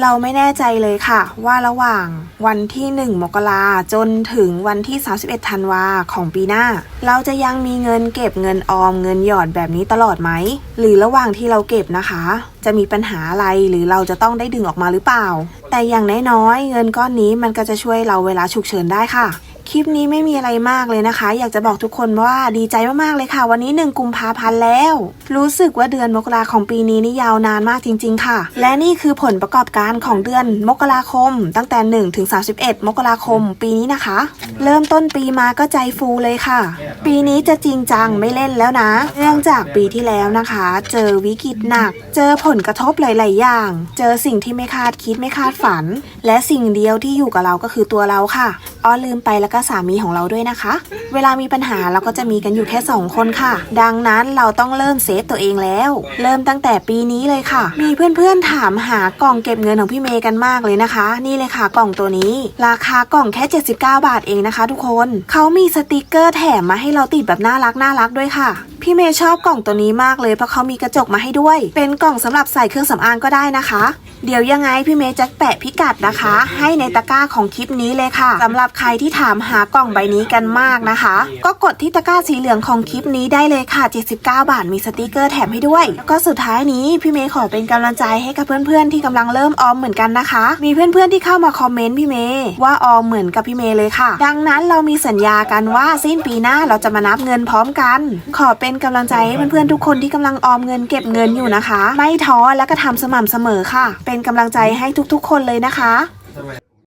เราไม่แน่ใจเลยค่ะ ว่าระหว่างวันที่ 1 มกราจนถึงวันที่ 31 ธันวาของปีหน้า เราจะยังมีเงินเก็บเงินออมเงินหยอดแบบนี้ตลอดไหม หรือระหว่างที่เราเก็บนะคะ จะมีปัญหาอะไรหรือเราจะต้องได้ดึงออกมาหรือเปล่า แต่อย่างน้อยๆเงินก้อนนี้มันก็จะช่วยเราเวลาฉุกเฉินได้ค่ะ คลิปนี้ไม่มีอะไรมากเลยนะคะ อยากจะบอกทุกคนว่าดีใจมากๆเลยค่ะ วันนี้หนึ่งกุมภาพันธ์แล้ว รู้สึกว่าเดือนมกราของปีนี้นี่ยาวนานมากจริง ๆ ค่ะ และนี่คือผลประกอบการของเดือนมกราคม ตั้งแต่1ถึง31 มกราคม ปีนี้นะคะ เริ่มต้นปีมาก็ใจฟูเลยค่ะ ปีนี้จะจริงจังไม่เล่นแล้วนะ เนื่องจากปีที่แล้วนะคะ เจอวิกฤตหนัก เจอผลกระทบหลาย ๆ อย่าง เจอสิ่งที่ไม่คาดคิดไม่คาดฝัน และสิ่งเดียวที่อยู่กับเราก็คือตัวเราค่ะอ้อลืมไปแล้วก็สามีของเราด้วยนะคะ เวลามีปัญหาเราก็จะมีกันอยู่แค่ 2 คนค่ะ ดังนั้นเราต้องเริ่มเซฟตัวเองแล้ว เริ่มตั้งแต่ปีนี้เลยค่ะ มีเพื่อนๆถามหากล่องเก็บเงินของพี่เมย์กันมากเลยนะคะ นี่เลยค่ะกล่องตัวนี้ ราคากล่องแค่ 79 บาทเองนะคะ ทุกคนเขามีสติกเกอร์แถมมาให้เราติดแบบน่ารักน่ารักด้วยค่ะ พี่เมย์ชอบกล่องตัวนี้มากเลยเพราะเขามีกระจกมาให้ด้วย เป็นกล่องสำหรับใส่เครื่องสำอางก็ได้นะคะ เดี๋ยวยังไงพี่เมย์จะแปะพิกัดนะคะ ให้ในตะกร้าของคลิปนี้เลยค่ะสำหรับใครที่ถามหากล่องใบนี้กันมากนะคะ ก็กดที่ตะกร้าสีเหลืองของคลิปนี้ได้เลยค่ะ 79 บาทมีสติกเกอร์แถมให้ด้วยแล้วก็สุดท้ายนี้พี่เมย์ขอเป็นกำลังใจให้กับเพื่อนๆ ที่กำลังเริ่มออมเหมือนกันนะคะ มีเพื่อนๆที่เข้ามาคอมเมนต์พี่เมย์ว่าออมเหมือนกับพี่เมย์เลยค่ะ ดังนั้นเรามีสัญญากันว่าสิ้นปีหน้าเราจะมานับเงินพร้อมกัน ขอเป็นกำลังใจให้เพื่อนๆทุกคนที่กำลังออมเงินเก็บเงินอยู่นะคะ ไม่ท้อและก็ทำสม่ำเสมอค่ะเป็นกำลังใจให้ทุกๆ คนเลยนะคะ